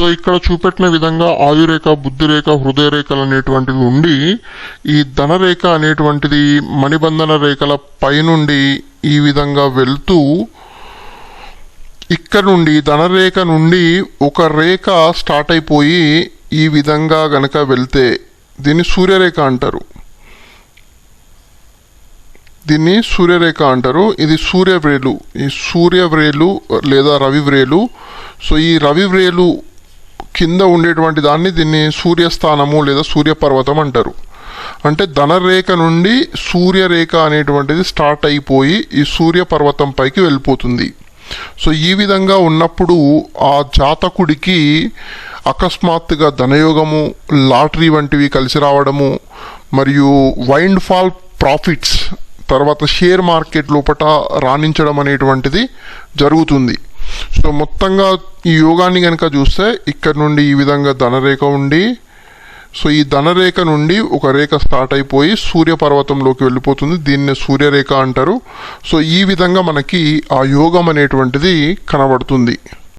So ఇక్కడ చూపెట్టిన విధంగా ఆయురేఖ బుద్ధిరేఖ హృదయరేఖలు అనేటువంటివి ఉండి ఈ ధనరేఖ అనేటువంటిది మణిబంధన రేఖల పైనుండి ఈ విధంగా వెళ్తూ ఇక్కడ నుండి ధనరేఖ నుండి ఒక రేఖ స్టార్ట్ అయిపోయి ఈ విధంగా గనక వెళ్తే దీన్ని సూర్యరేఖ అంటారు. దీన్ని సూర్యరేఖ అంటారు. ఇది సూర్యవ్రేలు. ఈ సూర్యవ్రేలు లేదా రవివ్రేలు. సో ఈ రవివ్రేలు కింద ఉండేటువంటి దాన్ని దీన్ని సూర్యస్థానము లేదా సూర్యపర్వతం అంటారు. అంటే ధనరేఖ నుండి సూర్యరేఖ అనేటువంటిది స్టార్ట్ అయిపోయి ఈ సూర్యపర్వతం పైకి వెళ్ళిపోతుంది. సో ఈ విధంగా ఉన్నప్పుడు ఆ జాతకుడికి అకస్మాత్తుగా ధనయోగము లాటరీ వంటివి కలిసి రావడము మరియు వైండ్ ఫాల్ ప్రాఫిట్స్ తర్వాత షేర్ మార్కెట్ లోపట రాణించడం అనేటువంటిది జరుగుతుంది. సో మొత్తంగా ఈ యోగాన్ని కనుక చూస్తే ఇక్కడ నుండి ఈ విధంగా ధనరేఖ ఉండి సో ఈ ధనరేఖ నుండి ఒక రేఖ స్టార్ట్ అయిపోయి సూర్యపర్వతంలోకి వెళ్ళిపోతుంది. దీన్నే సూర్యరేఖ అంటారు. సో ఈ విధంగా మనకి ఆ యోగం అనేటువంటిది కనబడుతుంది.